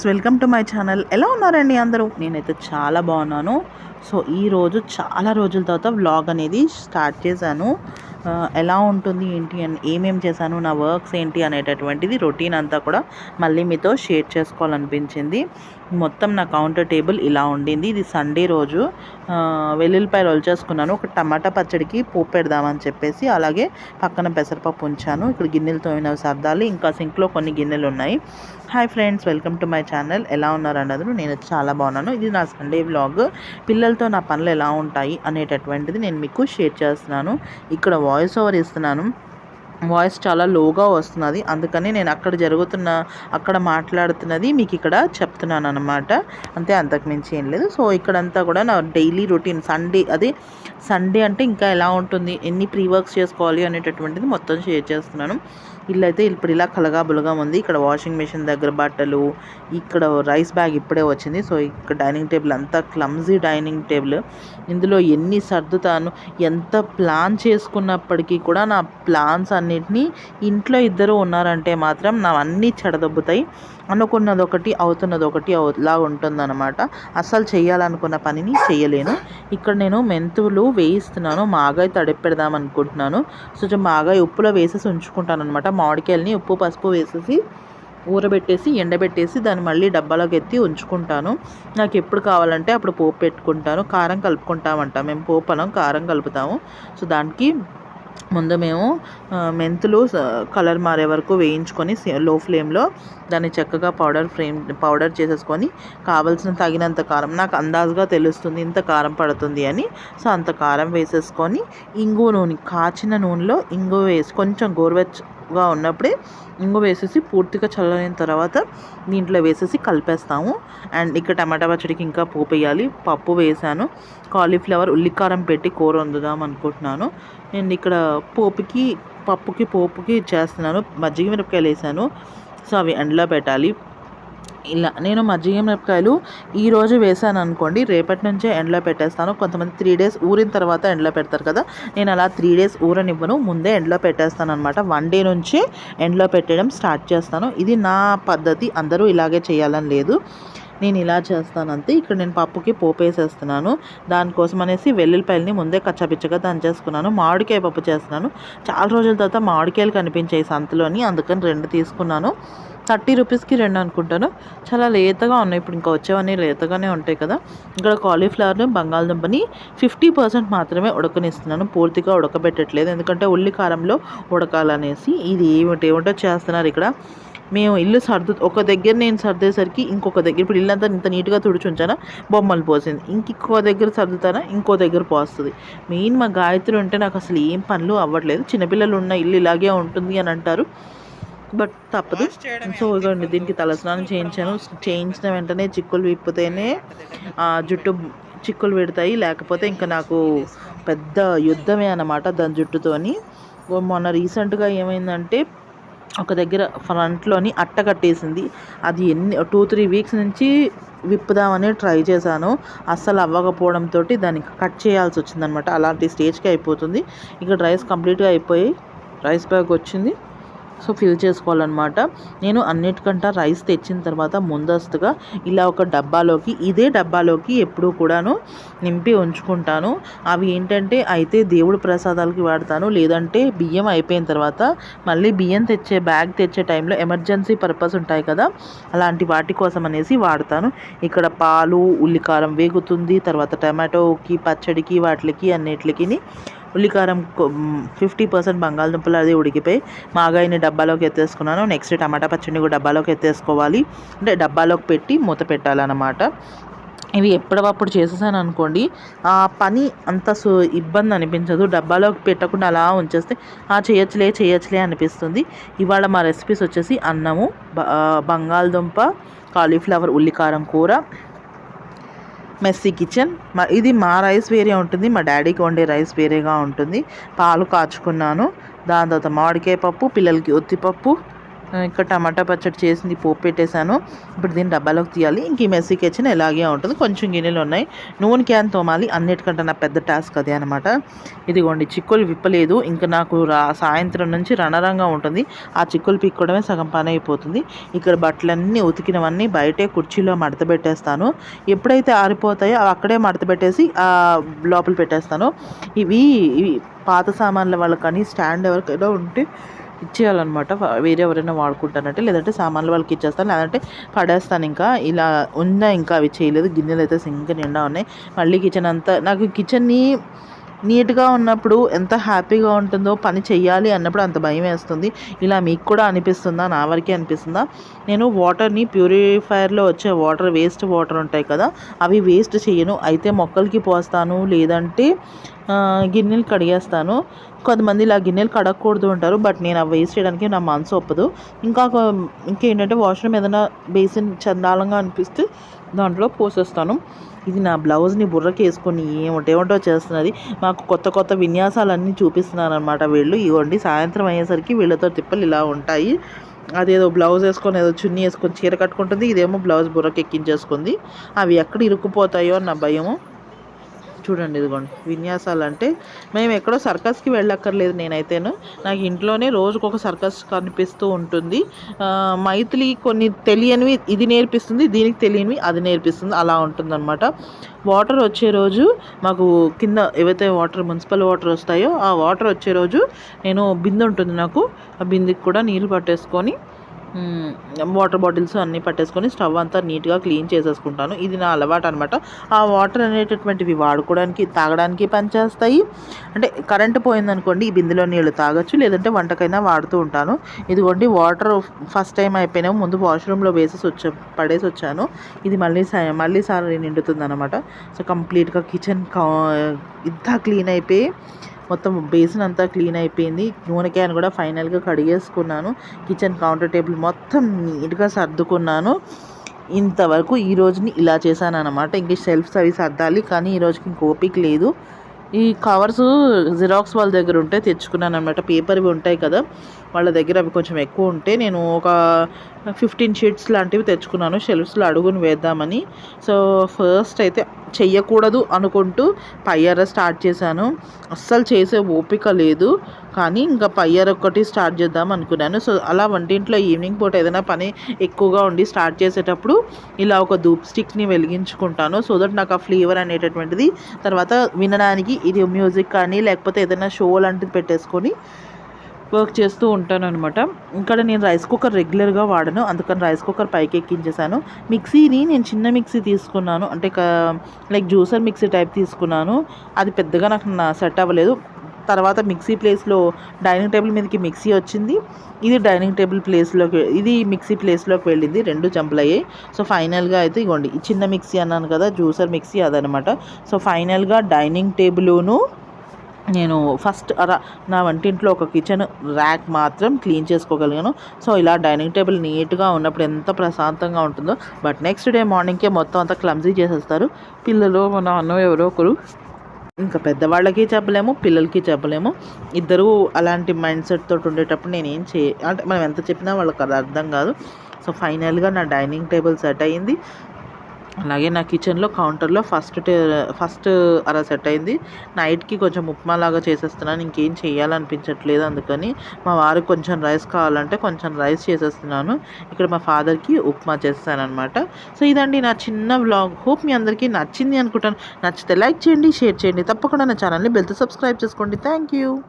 Friends welcome to my channel. ఎలా ఉన్నారండి అందరూ? నేనైతే చాలా బాగున్నాను. సో ఈరోజు చాలా రోజుల తర్వాత వ్లాగ్ అనేది స్టార్ట్ చేశాను. ఎలా ఉంటుంది ఏంటి అని ఏమేం చేశాను నా వర్క్స్ ఏంటి అనేటటువంటిది రొటీన్ అంతా కూడా మళ్ళీ మీతో షేర్ చేసుకోవాలనిపించింది. మొత్తం నా కౌంటర్ టేబుల్ ఇలా ఉండింది. ఇది సండే రోజు. వెల్లుల్లిపాయలు ఒలిచేసుకున్నాను ఒక టమాటా పచ్చడికి పోపు పెడదామని చెప్పేసి అలాగే పక్కన పెసరపప్పు ఉంచాను. ఇక్కడ గిన్నెలు తోమినవి సర్దాలి. ఇంకా సింక్లో కొన్ని గిన్నెలు ఉన్నాయి. Hi friends welcome to my channel. ఎలా ఉన్నారు అన్నది నేను చాలా బాగున్నాను. ఇది నా సండే వ్లాగ్. పిల్లలతో నా పనులు ఎలా ఉంటాయి అనేటటువంటిది నేను మీకు షేర్ చేస్తున్నాను. ఇక్కడ వాయిస్ ఓవర్ ఇస్తున్నాను. వాయిస్ చాలా లోగా వస్తున్నది. అందుకని నేను అక్కడ జరుగుతున్న అక్కడ మాట్లాడుతున్నది మీకు ఇక్కడ చెప్తున్నాను అనమాట అంతే అంతకుమించి ఏం లేదు. సో ఇక్కడంతా కూడా నా డైలీ రొటీన్ సండే అదే సండే అంటే ఇంకా ఎలా ఉంటుంది ఎన్ని ప్రీ వర్క్స్ చేసుకోవాలి అనేటటువంటిది మొత్తం షేర్ చేస్తున్నాను. ఇల్లు అయితే ఇప్పుడు ఇలా కలగాబులగా ఉంది. ఇక్కడ వాషింగ్ మెషిన్ దగ్గర బట్టలు ఇక్కడ రైస్ బ్యాగ్ ఇప్పుడే వచ్చింది. సో ఇక్కడ డైనింగ్ టేబుల్ అంతా క్లమ్జీ డైనింగ్ టేబుల్. ఇందులో ఎన్ని సర్దుతాను ఎంత ప్లాన్ చేసుకున్నప్పటికీ కూడా నా ప్లాన్స్ అన్నిటినీ ఇంట్లో ఇద్దరు ఉన్నారంటే మాత్రం నా అన్నీ చెడదొబ్బుతాయి. అనుకున్నది ఒకటి అవుతున్నది ఒకటి లా ఉంటుందన్నమాట. అస్సలు చేయాలనుకున్న పనిని చేయలేను ఇక్కడ నేను మెంతులు వేయిస్తున్నాను మాగాయ తడిపి పెడదాం అనుకుంటున్నాను. సో మాగాయ ఉప్పులో వేసేసి ఉంచుకుంటాను అనమాట మామిడికాయలని ఉప్పు పసుపు వేసేసి ఊరబెట్టేసి ఎండబెట్టేసి దాన్ని మళ్ళీ డబ్బాలోకి ఎత్తి ఉంచుకుంటాను. నాకు ఎప్పుడు కావాలంటే అప్పుడు పోపు పెట్టుకుంటాను. కారం కలుపుకుంటామంట. మేము పోపు అనం కారం కలుపుతాము. సో దానికి ముందు మేము మెంతులు కలర్ మారే వరకు వేయించుకొని లో ఫ్లేమ్లో దాన్ని చక్కగా పౌడర్ ఫ్రేమ్ పౌడర్ చేసేసుకొని కావలసిన తగినంత కారం నాకు అందాజుగా తెలుస్తుంది ఇంత కారం పడుతుంది అని. సో అంత కారం వేసేసుకొని ఇంగు నూనె కాచిన నూనెలో ఇంగు వేసి కొంచెం గోరువెచ్చ గోరువెచ్చగా ఉన్నప్పుడే ఇంగు వేసేసి పూర్తిగా చల్లైన తర్వాత దీంట్లో వేసేసి కలిపేస్తాము. అండ్ ఇక్కడ టమాటా పచ్చడికి ఇంకా పోపు వేయాలి. పప్పు వేసాను. కాలీఫ్లవర్ ఉల్లికారం పెట్టి కూర వండుదాం అనుకుంటున్నాను. నేను ఇక్కడ పోపుకి పప్పుకి పోపుకి చేస్తున్నాను. మజ్జిగ మిరపకాయలు వేసాను. సో అవి ఎండలో పెట్టాలి. ఇలా నేను మజ్జిగ మిరపకాయలు ఈరోజు వేసాను అనుకోండి రేపటి నుంచే ఎండలో పెట్టేస్తాను. కొంతమంది త్రీ డేస్ ఊరిన తర్వాత ఎండలో పెడతారు కదా నేను అలా త్రీ డేస్ ఊరనివ్వను. ముందే ఎండలో పెట్టేస్తాను అనమాట వన్ డే నుంచి ఎండలో పెట్టడం స్టార్ట్ చేస్తాను. ఇది నా పద్ధతి అందరూ ఇలాగే చేయాలని లేదు. నేను ఇలా చేస్తాను అంతే. ఇక్కడ నేను పప్పుకి పోపు వేసేస్తున్నాను. దానికోసం అనేసి వెల్లుల్లిపాయలని ముందే కచ్చపిచ్చగా దంచేసుకున్నాను. మామిడికాయ పప్పు చేస్తున్నాను. చాలా రోజుల తర్వాత మామిడికాయలు కనిపించాయి సంతలోని అందుకని రెండు తీసుకున్నాను. థర్టీ రూపీస్కి రెండు అనుకుంటాను. చాలా లేతగా ఉన్నాయి. ఇప్పుడు ఇంకా వచ్చేవన్నీ లేతగానే ఉంటాయి కదా. ఇక్కడ కాలీఫ్లవర్ని బంగాళదుంపని ఫిఫ్టీ పర్సెంట్ మాత్రమే ఉడకనిస్తున్నాను. పూర్తిగా ఉడకబెట్టట్లేదు. ఎందుకంటే ఉల్లి కారంలో ఉడకాలనేసి ఇది ఏమిటి ఏమిటో చేస్తున్నారు ఇక్కడ. మేము ఇల్లు సర్దు ఒక దగ్గర నేను సర్దేసరికి ఇంకొక దగ్గర ఇప్పుడు ఇల్లంతా ఇంత నీట్గా తుడిచుంచానా బొమ్మలు పోసింది. ఇంకొక దగ్గర సర్దుతానా? ఇంకో దగ్గర పోస్తుంది. మెయిన్ మా గాయత్రి ఉంటే నాకు అసలు ఏం పనులు అవ్వట్లేదు. చిన్నపిల్లలు ఉన్న ఇల్లు ఇలాగే ఉంటుంది అని అంటారు. బట్ తప్పదు. సో ఇదిగోండి దీనికి తలస్నానం చేయించాను. చేయించిన వెంటనే చిక్కులు విప్పితేనే ఆ జుట్టు చిక్కులు పెడతాయి లేకపోతే ఇంకా నాకు పెద్ద యుద్ధమే అన్నమాట దాని జుట్టుతోని. మొన్న రీసెంట్గా ఏమైందంటే ఒక దగ్గర ఫ్రంట్లోని అట్ట కట్టేసింది. అది ఎన్ని టూ త్రీ వీక్స్ నుంచి విప్పుదామని ట్రై చేశాను. అస్సలు అవ్వకపోవడంతో దాన్ని కట్ చేయాల్సి వచ్చిందనమాట అలాంటి స్టేజ్కి అయిపోతుంది. ఇక్కడ రైస్ కంప్లీట్గా అయిపోయి రైస్ బ్యాగ్ వచ్చింది. సో ఫిల్ చేసుకోవాలన్నమాట. నేను అన్నిటికంటే రైస్ తెచ్చిన తర్వాత ముందస్తుగా ఇలా ఒక డబ్బాలోకి ఇదే డబ్బాలోకి ఎప్పుడూ కూడాను నింపి ఉంచుకుంటాను. అవి ఏంటంటే అయితే దేవుడు ప్రసాదాలకి వాడతాను. లేదంటే బియ్యం అయిపోయిన తర్వాత మళ్ళీ బియ్యం తెచ్చే బ్యాగ్ తెచ్చే టైంలో ఎమర్జెన్సీ పర్పస్ ఉంటాయి కదా అలాంటి వాటి కోసం అనేసి వాడతాను. ఇక్కడ పాలు ఉల్లికారం వేగుతుంది తర్వాత టమాటోకి పచ్చడికి వాటికి అన్నిటికి ఉల్లికారం ఫిఫ్టీ పర్సెంట్ బంగాళదుంపలు అది ఉడికిపోయి మాగాయిని డబ్బాలోకి ఎత్తేసుకున్నాను. నెక్స్ట్ టమాటా పచ్చడిని కూడా డబ్బాలోకి ఎత్తేసుకోవాలి. అంటే డబ్బాలోకి పెట్టి మూత పెట్టాలన్నమాట. ఇవి ఎప్పటికప్పుడు చేసేసాను అనుకోండి ఆ పని అంత సు ఇబ్బంది అనిపించదు. డబ్బాలోకి పెట్టకుండా అలా ఉంచేస్తే ఆ చేయొచ్చులే చేయొచ్చులే అనిపిస్తుంది. ఇవాళ మా రెసిపీస్ వచ్చేసి అన్నము బ- బంగాళదుంప కాలీఫ్లవర్ ఉల్లికారం కూర మెస్సీ కిచెన్. మా ఇది మా రైస్ వేరే ఉంటుంది మా డాడీకి వండే రైస్ వేరేగా ఉంటుంది. పాలు కాచుకున్నాను. దాని తర్వాత మామిడికాయ పప్పు పిల్లలకి ఉత్తిపప్పు ఇక్కడ టమాటా పచ్చడి చేసింది పోపు పెట్టేశాను. ఇప్పుడు దీన్ని డబ్బాలోకి తీయాలి. ఇంక ఈ మెస్సీ కిచెన్ ఇలాగే ఉంటుంది. కొంచెం గిన్నెలు ఉన్నాయి. నూనె క్యాన్ తోమాలి. అన్నిటికంటే నా పెద్ద టాస్క్ అదే అనమాట ఇదిగోండి చిక్కులు విప్పలేదు. ఇంకా నాకు సాయంత్రం నుంచి రణరంగా ఉంటుంది. ఆ చిక్కులు పిక్కోవడమే సగం పని అయిపోతుంది. ఇక్కడ బట్టలన్నీ ఉతికినవన్నీ బయటే కుర్చీలో మడత పెట్టేస్తాను. ఎప్పుడైతే ఆరిపోతాయో అక్కడే మడత పెట్టేసి ఆ లోపల పెట్టేస్తాను. ఇవి ఇవి పాత సామాన్ల వాళ్ళకని స్టాండ్ ఎవరికైనా ఉంటే ఇచ్చేయాలన్నమాట. వేరే ఎవరైనా వాడుకుంటానంటే లేదంటే సామాన్లు వాళ్ళకి ఇచ్చేస్తాను లేదంటే పడేస్తాను ఇంకా. ఇలా ఉందా ఇంకా అవి చేయలేదు. గిన్నెలు అయితే సింక్ నిండా ఉన్నాయి. మళ్ళీ కిచెన్ అంతా నాకు కిచెన్ని నీట్గా ఉన్నప్పుడు ఎంత హ్యాపీగా ఉంటుందో పని చేయాలి అన్నప్పుడు అంత భయం వేస్తుంది. ఇలా మీకు కూడా అనిపిస్తుందా? నా వరకే అనిపిస్తుందా? నేను వాటర్ని ప్యూరిఫైయర్లో వచ్చే వాటర్ వేస్ట్ వాటర్ ఉంటాయి కదా అవి వేస్ట్ చేయను. అయితే మొక్కలకి పోస్తాను లేదంటే గిన్నెలు కడిగేస్తాను. కొంతమంది ఇలా గిన్నెలు కడగకూడదు అంటారు బట్ నేను అవి వేస్ట్ చేయడానికి నా మనసు ఒప్పదు. ఇంకా ఇంకేంటంటే వాష్రూమ్ ఏదైనా బేసిన్ చందాలంగా అనిపిస్తే దాంట్లో పోసేస్తాను. ఇది నా బ్లౌజ్ని బుర్రకి వేసుకొని ఏమిటేమిటో చేస్తున్నది. మాకు కొత్త కొత్త విన్యాసాలన్నీ చూపిస్తున్నారు అనమాట వీళ్ళు. ఇవ్వండి సాయంత్రం అయ్యేసరికి వీళ్ళతో తిప్పలు ఇలా ఉంటాయి. అదేదో బ్లౌజ్ వేసుకొని ఏదో చున్నీ వేసుకొని చీర కట్టుకుంటుంది. ఇదేమో బ్లౌజ్ బుర్రకి ఎక్కించేసుకుంది అవి ఎక్కడ ఇరుక్కుపోతాయో అన్న భయము. చూడండి ఇదిగోండి. విన్యాసాలు అంటే మేము ఎక్కడో సర్కస్కి వెళ్ళక్కర్లేదు నేనైతేను. నాకు ఇంట్లోనే రోజుకొక సర్కస్ కనిపిస్తూ ఉంటుంది. మైథిలి కొన్ని తెలియనివి ఇది నేర్పిస్తుంది దీనికి తెలియనివి అది నేర్పిస్తుంది అలా ఉంటుందన్నమాట. వాటర్ వచ్చే రోజు మాకు కింద ఏవైతే వాటర్ మున్సిపల్ వాటర్ వస్తాయో ఆ వాటర్ వచ్చే రోజు నేను బిందె ఉంటుంది నాకు. ఆ బిందెకి కూడా నీళ్ళు పట్టేసుకొని వాటర్ బాటిల్స్ అన్నీ పట్టేసుకొని స్టవ్ అంతా నీట్గా క్లీన్ చేసేసుకుంటాను. ఇది నా అలవాటు అనమాట ఆ వాటర్ అనేటటువంటివి వాడుకోవడానికి తాగడానికి పనిచేస్తాయి. అంటే కరెంటు పోయిందనుకోండి ఈ బిందులో నీళ్ళు తాగొచ్చు లేదంటే వంటకైనా వాడుతూ ఉంటాను. ఇదిగోండి వాటర్ ఫస్ట్ టైం అయిపోయినా ముందు వాష్రూమ్లో వేసేసి వచ్చా పడేసి వచ్చాను. ఇది మళ్ళీ సా- మళ్ళీ సారి నిండుతుంది అనమాట సో కంప్లీట్గా కిచెన్ ఇంత క్లీన్ అయిపోయి మొత్తం బేసిన్ అంతా క్లీన్ అయిపోయింది. నూనె క్యాన్ కూడా ఫైనల్గా కడిగేసుకున్నాను. కిచెన్ కౌంటర్ టేబుల్ మొత్తం నీట్గా సర్దుకున్నాను. ఇంతవరకు ఈ రోజుని ఇలా చేశాను అనమాట ఇంక షెల్ఫ్స్ అవి సర్దాలి కానీ ఈ రోజుకి ఇంక ఓపిక లేదు. ఈ కవర్స్ జిరాక్స్ వాళ్ళ దగ్గర ఉంటే తెచ్చుకున్నాను అనమాట పేపర్వి ఉంటాయి కదా. వాళ్ళ దగ్గర అవి కొంచెం ఎక్కువ ఉంటే నేను ఒక ఫిఫ్టీన్ షీట్స్ లాంటివి తెచ్చుకున్నాను. షెల్ఫ్స్లో అడుగును వేద్దామని. సో ఫస్ట్ అయితే చెయ్యకూడదు అనుకుంటూ పయ్యర స్టార్ట్ చేశాను. అస్సలు చేసే ఓపిక లేదు. కానీ ఇంకా పయ్యర ఒక్కటి స్టార్ట్ చేద్దాం అనుకున్నాను. సో అలా వంటింట్లో ఈవినింగ్ పూట ఏదైనా పని ఎక్కువగా ఉండి స్టార్ట్ చేసేటప్పుడు ఇలా ఒక ధూప్ స్టిక్ని వెలిగించుకుంటాను. సో దట్ నాకు ఆ ఫ్లేవర్ అనేటటువంటిది తర్వాత వినడానికి ఇది మ్యూజిక్ కానీ లేకపోతే ఏదైనా షో లాంటిది పెట్టేసుకొని వర్క్ చేస్తూ ఉంటాను అనమాట ఇక్కడ నేను రైస్ కుక్కర్ రెగ్యులర్గా వాడను. అందుకని రైస్ కుక్కర్ పైకి ఎక్కించేసాను. మిక్సీని నేను చిన్న మిక్సీ తీసుకున్నాను. అంటే లైక్ జ్యూసర్ మిక్సీ టైప్ తీసుకున్నాను. అది పెద్దగా నాకు నా సెట్ అవ్వలేదు. తర్వాత మిక్సీ ప్లేస్లో డైనింగ్ టేబుల్ మీదకి మిక్సీ వచ్చింది. ఇది డైనింగ్ టేబుల్ ప్లేస్లోకి ఇది మిక్సీ ప్లేస్లోకి వెళ్ళింది. రెండు జంపులు అయ్యాయి సో ఫైనల్గా అయితే ఇగోండి. చిన్న మిక్సీ అన్నాను కదా జ్యూసర్ మిక్సీ అదనమాట సో ఫైనల్గా డైనింగ్ టేబుల్ను నేను ఫస్ట్ అలా నా వంటింట్లో ఒక కిచెన్ ర్యాక్ మాత్రం క్లీన్ చేసుకోగలిగాను. సో ఇలా డైనింగ్ టేబుల్ నీట్గా ఉన్నప్పుడు ఎంత ప్రశాంతంగా ఉంటుందో. బట్ నెక్స్ట్ డే మార్నింగ్కే మొత్తం అంతా క్లమ్జీ చేసేస్తారు. పిల్లలు మన అన్న ఎవరో ఒకరు. ఇంకా పెద్దవాళ్ళకి చెప్పలేము పిల్లలకి చెప్పలేము. ఇద్దరూ అలాంటి మైండ్ సెట్ తోటి ఉండేటప్పుడు నేను ఏం చే అంటే మనం ఎంత చెప్పినా వాళ్ళకి అది అర్థం కాదు. సో ఫైనల్గా నా డైనింగ్ టేబుల్ సెట్ అయ్యింది. అలాగే నా కిచెన్లో కౌంటర్లో ఫస్ట్ టే ఫస్ట్ అలా సెట్ అయింది. నైట్కి కొంచెం ఉప్మా లాగా చేసేస్తున్నాను. ఇంకేం చేయాలనిపించట్లేదు అందుకని. మా వారికి కొంచెం రైస్ కావాలంటే కొంచెం రైస్ చేసేస్తున్నాను. ఇక్కడ మా ఫాదర్కి ఉప్మా చేస్తానమాట సో ఇదండి నా చిన్న వ్లాగ్. హోప్ మీ అందరికీ నచ్చింది అనుకుంటాను. నచ్చితే లైక్ చేయండి షేర్ చేయండి. తప్పకుండా నా ఛానల్ని బెల్తో సబ్స్క్రైబ్ చేసుకోండి. Thank you.